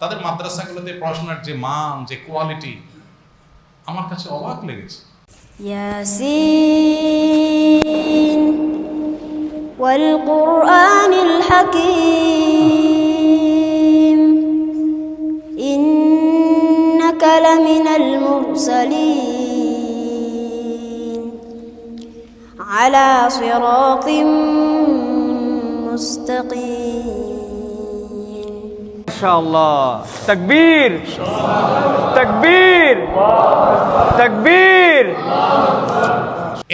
তাদের মাদ্রাসাগুলোতে পড়াশোনার যে মান যে কোয়ালিটি আমার কাছে অবাক লেগেছে ياسين والقرآن الحكيم إنك لمن المرسلين على صراط مستقيم মাশাআল্লাহ তাকবীর। তাকবীর। তাকবীর।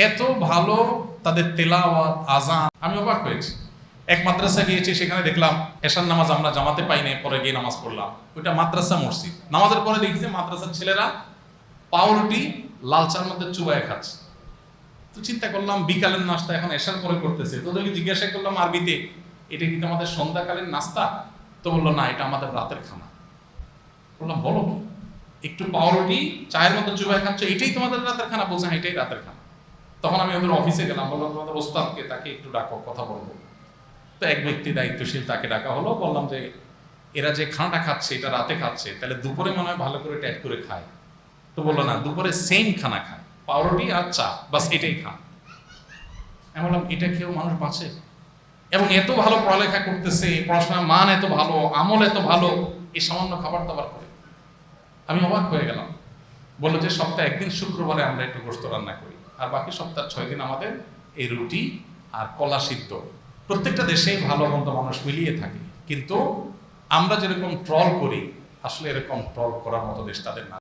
এত ভালো তাদের তেলাওয়াত, আজান, আমি অবাক হয়েছি। এক মাদ্রাসা গিয়েছি, সেখানে দেখলাম এশার নামাজ আমরা জামাতে পাই নাই, পরে গিয়ে নামাজ পড়লাম। ওইটা মাদ্রাসা মসজিদ। নামাজের পরে দেখছি মাদ্রাসার ছেলেরা পাউরুটি লালচার মধ্যে চুবায় খাচ্ছে। তো চিন্তা করলাম, বিকালের নাস্তা এখন এশার পরে করতেছে। তোদেরকে জিজ্ঞাসা করলাম, আরবিতে, এটা কিন্তু আমাদের সন্ধ্যাকালীন নাস্তা? তো বলল, না, এটা আমাদের রাতের খানা। বললাম, বলো কি? একটু পাউরুটি, চায়ের মতো চুবায় খাচ্ছ, এটাই তোমাদের রাতের খানা? বলছে হ্যাঁ এটাই রাতের খানা। তখন আমি ওদের অফিসে গেলাম, বললাম, তোমাদের ওস্তাদকে তাকে একটু ডাকো, কথা বলব। তো এক ব্যক্তি দায়িত্বশীল তাকে ডাকা হলো, বললাম যে, এরা যে খানাটা খাচ্ছে, এটা রাতে খাচ্ছে, তাহলে দুপুরে মনে হয় ভালো করে ট্যাট করে খায়। তো বলল, না, দুপুরে সেম খানা খায়, পাউরুটি আর চা, বাস এটাই খান। আমি বললাম, এটা খেয়েও মানুষ বাঁচে? এবং এত ভালো পড়ালেখা করতেছে, পড়াশোনার মান এত ভালো, আমল এত ভালো, এই সামান্য খাবার দাবার করে। আমি অবাক হয়ে গেলাম। বলল যে সপ্তাহে একদিন শুক্রবারে আমরা একটু গোস্ত রান্না করি, আর বাকি সপ্তাহ ছয় দিন আমাদের এই রুটি আর কলা সিদ্ধ। প্রত্যেকটা দেশে ভালো মন্দ মানুষ মিলিয়ে থাকে, কিন্তু আমরা যেরকম ট্রল করি, আসলে এরকম ট্রল করার মতো দেশ তাদের না।